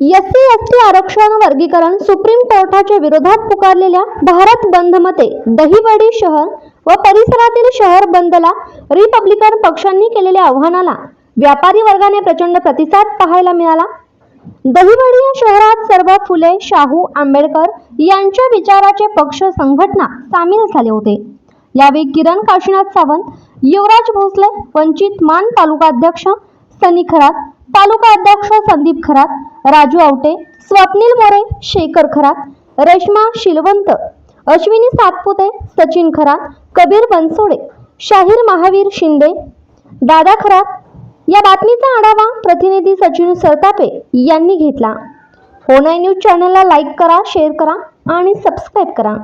SC ST आरक्षण वर्गीकरण supreme कोर्टाच्या विरोधात पुकारलेल्या भारत बंदमध्ये दहिवडी शहर व परिसरातील शहर बंदला रिपब्लिकन पक्षांनी केलेल्या आव्हानाला व्यापारी वर्गाने प्रचंड प्रतिसाद पाहायला मिळाला. दहिवडी या शहरात सर्व फुले शाहू आंबेडकर यांच्या विचाराचे पक्ष संघटना सामील झाले होते. यावेळी किरण काशीनाथ सावंत युवराज भोसले वंचित मान तालुका अध्यक्ष सनी खरात तालुका अध्यक्ष संदीप खरात राजू आवटे स्वप्नील मोरे शेखर खरात रेश्मा शिलवंत अश्विनी सातपुते सचिन खरात कबीर बनसोडे शाहीर महावीर शिंदे दादा खरात. या बातमीचा आढावा प्रतिनिधी सचिन सरतापे यांनी घेतला. होनाय न्यूज चॅनलला लाईक करा शेअर करा आणि सबस्क्राईब करा.